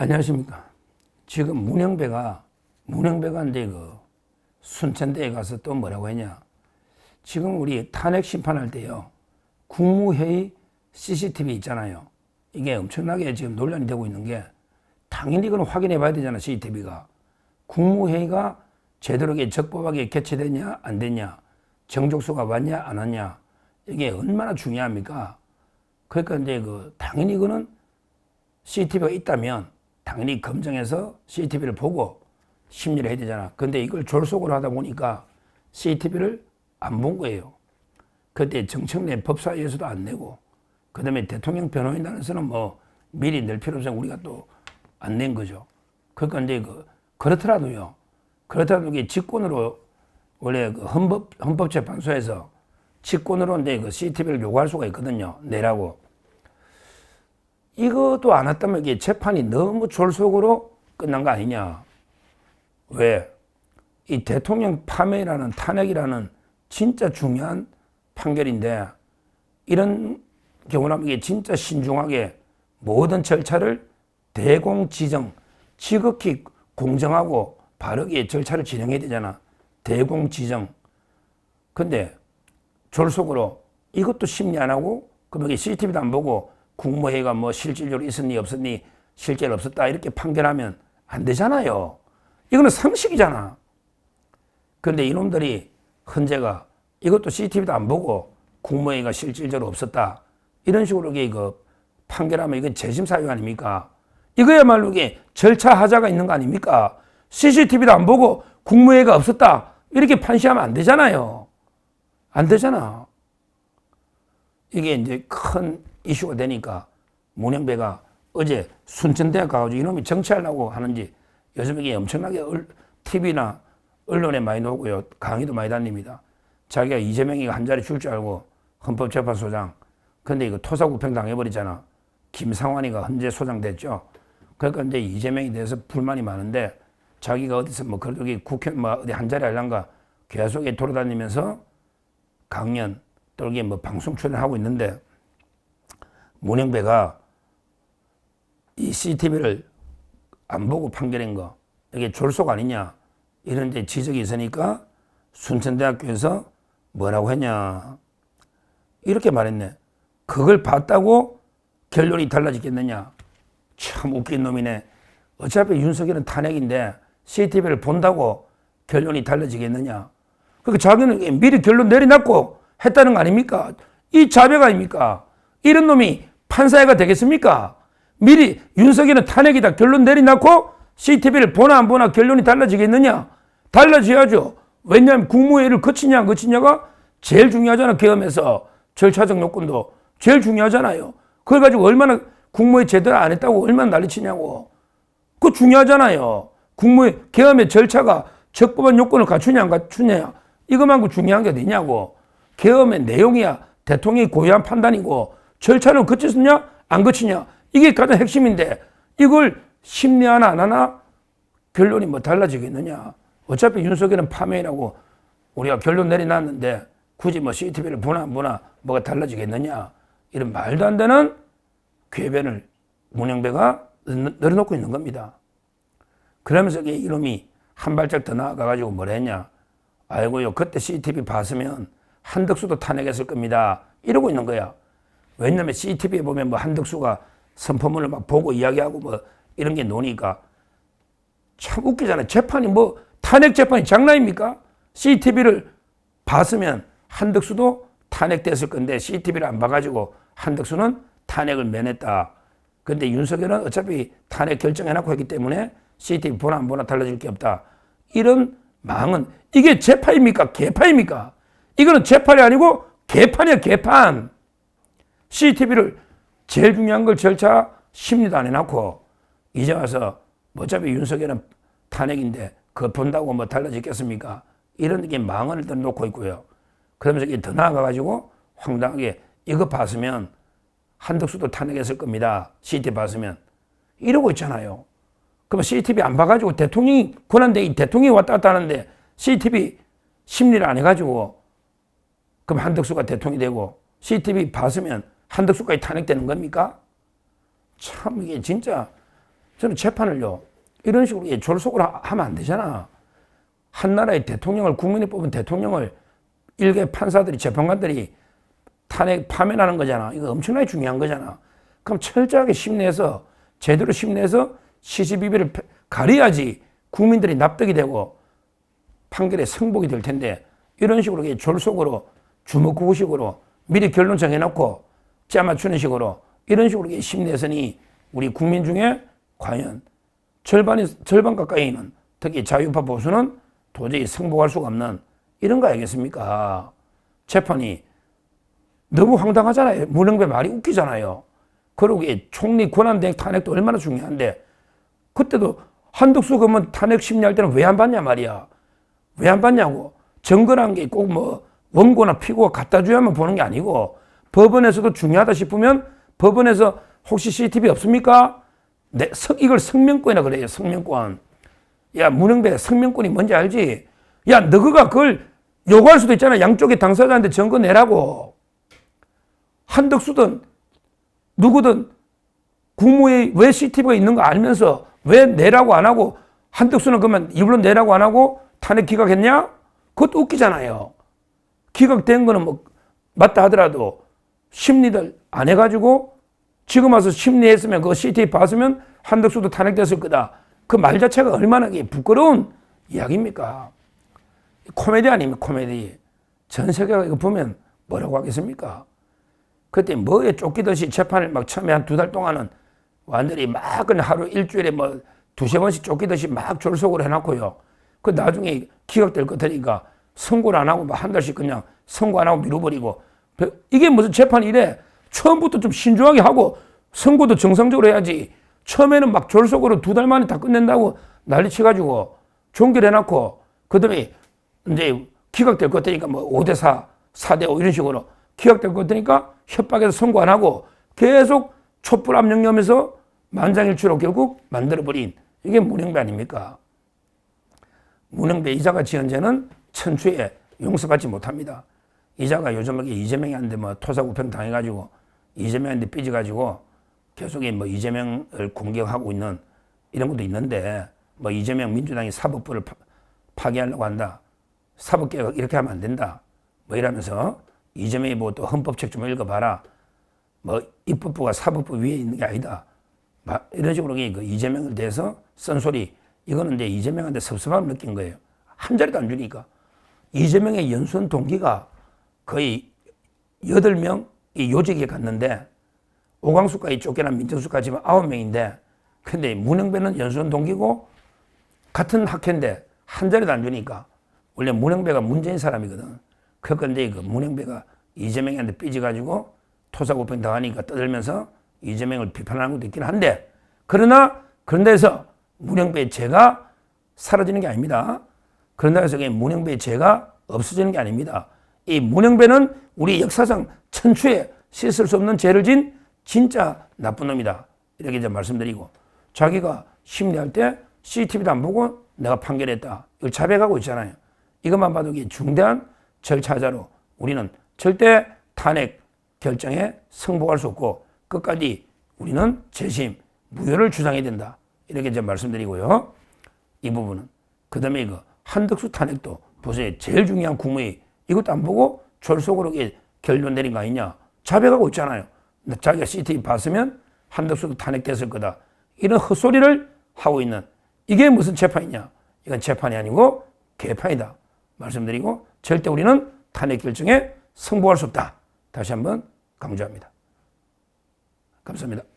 안녕하십니까. 지금 문영배가, 문영배가 이제 그 순천대에 가서 또 뭐라고 했냐. 지금 우리 탄핵 심판할 때요. 국무회의 CCTV 있잖아요. 이게 엄청나게 지금 논란이 되고 있는 게 당연히 그건 확인해 봐야 되잖아, CCTV가. 국무회의가 제대로 게 적법하게 개최됐냐, 안 됐냐. 정족수가 왔냐, 안 왔냐. 이게 얼마나 중요합니까? 그러니까 이제 그 당연히 그거는 CCTV가 있다면 당연히 검증해서 CCTV를 보고 심리를 해야 되잖아. 근데 이걸 졸속으로 하다 보니까 CCTV를 안 본 거예요. 그때 정청래 법사위에서도 안 내고, 그 다음에 대통령 변호인단에서는 뭐 미리 낼 필요 없어 우리가 또 안 낸 거죠. 그러니까 이제 그, 그렇더라도요. 그렇더라도 이게 직권으로 원래 그 헌법, 헌법재판소에서 직권으로 이제 그 CCTV를 요구할 수가 있거든요. 내라고. 이것도 안 했다면 이게 재판이 너무 졸속으로 끝난 거 아니냐. 왜? 이 대통령 파면이라는 탄핵이라는 진짜 중요한 판결인데 이런 경우라면 이게 진짜 신중하게 모든 절차를 대공지정, 지극히 공정하고 바르게 절차를 진행해야 되잖아. 대공지정. 근데 졸속으로 이것도 심리 안 하고 그럼 이게 CCTV도 안 보고 국무회의가 뭐 실질적으로 있었니 없었니 실제로 없었다 이렇게 판결하면 안 되잖아요. 이거는 상식이잖아. 그런데 이놈들이 헌재가 이것도 CCTV도 안 보고 국무회의가 실질적으로 없었다. 이런 식으로 이게 그 판결하면 이건 재심 사유 아닙니까? 이거야말로 이게 절차 하자가 있는 거 아닙니까? CCTV도 안 보고 국무회의가 없었다. 이렇게 판시하면 안 되잖아요. 안 되잖아. 이게 이제 큰 이슈가 되니까 문영배가 어제 순천대학 가가지고 이놈이 정치하려고 하는지 요즘 이게 엄청나게 TV나 언론에 많이 나오고요. 강의도 많이 다닙니다. 자기가 이재명이가 한 자리 줄 줄 알고 헌법재판소장. 근데 이거 토사구팽 당해버리잖아. 김상환이가 헌재 소장 됐죠. 그러니까 이제 이재명에 대해서 불만이 많은데 자기가 어디서 뭐 그래도 국회 뭐 어디 한 자리 하려가 계속 돌아다니면서 강연 또 이게 뭐 방송 출연하고 있는데 문영배가 이 CCTV를 안 보고 판결한 거 이게 졸속 아니냐 이런 이제 지적이 있으니까 순천대학교에서 뭐라고 했냐 이렇게 말했네. 그걸 봤다고 결론이 달라지겠느냐. 참 웃긴 놈이네. 어차피 윤석열은 탄핵인데 CCTV를 본다고 결론이 달라지겠느냐. 그러니까 자기는 미리 결론 내려놨고 했다는 거 아닙니까? 이 자백 아닙니까? 이런 놈이 판사가 되겠습니까? 미리 윤석열은 탄핵이다 결론 내려놓고 CCTV를 보나 안 보나 결론이 달라지겠느냐? 달라져야죠. 왜냐하면 국무회의를 거치냐 안 거치냐가 제일 중요하잖아. 계엄에서 절차적 요건도 제일 중요하잖아요. 그걸 가지고 얼마나 국무회의 제대로 안 했다고 얼마나 난리치냐고. 그거 중요하잖아요. 국무회의 계엄의 절차가 적법한 요건을 갖추냐 안 갖추냐 이것만큼 중요한 게 어디냐고. 계엄의 내용이야 대통령이 고유한 판단이고 절차는 거쳤느냐 안 거치냐 이게 가장 핵심인데 이걸 심리 하나 안 하나 결론이 뭐 달라지겠느냐. 어차피 윤석열은 파면이라고 우리가 결론 내려놨는데 굳이 뭐 CCTV를 보나 안 보나 뭐가 달라지겠느냐. 이런 말도 안 되는 궤변을 문영배가 늘어놓고 있는 겁니다. 그러면서 이놈이 한 발짝 더 나아가가지고 뭘 했냐. 아이고요, 그때 CCTV 봤으면 한덕수도 탄핵했을 겁니다. 이러고 있는 거야. 왜냐면 CCTV에 보면 뭐 한덕수가 선포문을 막 보고 이야기하고 뭐 이런 게 노니까 참 웃기잖아요. 재판이 뭐 탄핵 재판이 장난입니까? CCTV를 봤으면 한덕수도 탄핵됐을 건데 CCTV를 안 봐가지고 한덕수는 탄핵을 면했다. 근데 윤석열은 어차피 탄핵 결정해놓고 했기 때문에 CCTV 보나 안 보나 달라질 게 없다. 이런 망은 이게 재판입니까? 개판입니까? 이거는 재판이 아니고 개판이야 개판. CCTV를 제일 중요한 걸 절차 심리도 안 해놓고 이제 와서 뭐 어차피 윤석열은 탄핵인데 그거 본다고 뭐 달라지겠습니까? 이런 게 망언을 놓고 있고요. 그러면서 이게 더 나아가가지고 황당하게 이거 봤으면 한덕수도 탄핵했을 겁니다. CCTV 봤으면. 이러고 있잖아요. 그럼 CCTV 안 봐가지고 대통령이 권한대 이 대통령이 왔다 갔다 하는데 CCTV 심리를 안 해가지고 그럼 한덕수가 대통령이 되고 CCTV 봤으면 한덕수까지 탄핵되는 겁니까? 참 이게 진짜 저는 재판을요 이런 식으로 하- 하면 안 되잖아. 한 나라의 대통령을 국민이 뽑은 대통령을 일개 판사들이 재판관들이 탄핵 파면하는 거잖아. 이거 엄청나게 중요한 거잖아. 그럼 철저하게 심리해서 제대로 심리해서 시시비비를 가려야지 국민들이 납득이 되고 판결에 승복이 될 텐데 이런 식으로 졸속으로 주먹구구식으로 미리 결론 정해놓고 짜 맞추는 식으로 이런 식으로 이게 심리해서니 우리 국민 중에 과연 절반이 절반 가까이는 특히 자유파 보수는 도저히 승복할 수가 없는 이런 거 아니겠습니까? 재판이 너무 황당하잖아요. 문흥배 말이 웃기잖아요. 그러고 이 총리 권한대행 탄핵도 얼마나 중요한데 그때도 한덕수 그러면 탄핵 심리할 때는 왜 안 받냐 말이야. 왜 안 받냐고. 증거란 게 꼭 뭐 원고나 피고가 갖다 줘야만 보는 게 아니고 법원에서도 중요하다 싶으면 법원에서 혹시 CCTV 없습니까? 내, 성- 이걸 성명권이라 그래요. 성명권. 야 문흥배 성명권이 뭔지 알지? 야 너가 그걸 요구할 수도 있잖아. 양쪽의 당사자한테 증거 내라고. 한덕수든 누구든 국무회의 왜 CCTV가 있는 거 알면서 왜 내라고 안 하고 한덕수는 그러면 이불로 내라고 안 하고 탄핵 기각했냐? 그것도 웃기잖아요. 기각된 거는 뭐 맞다 하더라도 심리들 안 해가지고 지금 와서 심리했으면 그 CCTV 봤으면 한덕수도 탄핵됐을 거다. 그 말 자체가 얼마나 부끄러운 이야기입니까? 코미디 아닙니까? 코미디. 전 세계가 이거 보면 뭐라고 하겠습니까? 그때 뭐에 쫓기듯이 재판을 막 처음에 한 두 달 동안은 완전히 막 그냥 하루 일주일에 뭐 두세 번씩 쫓기듯이 막 졸속으로 해놨고요. 그 나중에 기각될 것 같으니까 선고를 안 하고 막한 달씩 그냥 선고 안 하고 미뤄버리고 이게 무슨 재판이 이래 처음부터 좀 신중하게 하고 선고도 정상적으로 해야지 처음에는 막 졸속으로 두 달 만에 다 끝낸다고 난리 쳐가지고 종결해놨고 그다음에 이제 기각될 것 같으니까 뭐 5대 4, 4대 5 이런 식으로 기각될 것 같으니까 협박해서 선고 안 하고 계속 촛불 압력하면서 만장일치로 결국 만들어버린 이게 문영배 아닙니까? 문영배 이자가 지은 죄는 천추에 용서받지 못합니다. 이자가 요즘 이게 이재명한테 뭐 토사구팽 당해가지고 이재명한테 삐져가지고 계속 뭐 이재명을 공격하고 있는 이런 것도 있는데 뭐 이재명 민주당이 사법부를 파, 파기하려고 한다. 사법개혁 이렇게 하면 안 된다. 뭐 이러면서 이재명이 뭐 또 헌법책 좀 읽어봐라. 뭐 입법부가 사법부 위에 있는 게 아니다. 막 이런 식으로 그 이재명에 대해서 쓴소리 이거는 이제 이재명한테 섭섭함을 느낀 거예요. 한 자리도 안 주니까. 이재명의 연수원 동기가 거의 여덟 명이 요직에 갔는데 오광수까지 쫓겨난 민정수까지 지금 아홉 명인데 근데 문영배는 연수원 동기고 같은 학회인데 한 자리도 안 주니까 원래 문영배가 문재인 사람이거든. 그건데 그 문영배가 이재명한테 삐져가지고 토사구팽 당하니까 떠들면서 이재명을 비판하는 것도 있긴 한데 그러나 그런 데서 문영배의 죄가 사라지는 게 아닙니다. 그런 데서 문영배의 죄가 없어지는 게 아닙니다. 이 문영배는 우리 역사상 천추에 씻을 수 없는 죄를 진 진짜 나쁜 놈이다. 이렇게 이제 말씀드리고 자기가 심리할 때 CCTV도 안 보고 내가 판결했다. 이걸 자백하고 있잖아요. 이것만 봐도 이게 중대한 절차자로 우리는 절대 탄핵 결정에 승복할 수 없고 끝까지 우리는 재심, 무효를 주장해야 된다. 이렇게 이제 말씀드리고요. 이 부분은. 그 다음에 이거 한덕수 탄핵도 보세요. 제일 중요한 국무회의 이것도 안 보고 졸속으로 결론 내린 거 아니냐. 자백하고 있잖아요. 자기가 CCTV 봤으면 한덕수도 탄핵됐을 거다. 이런 헛소리를 하고 있는 이게 무슨 재판이냐. 이건 재판이 아니고 개판이다. 말씀드리고 절대 우리는 탄핵 결정에 승복할 수 없다. 다시 한번 강조합니다. 감사합니다.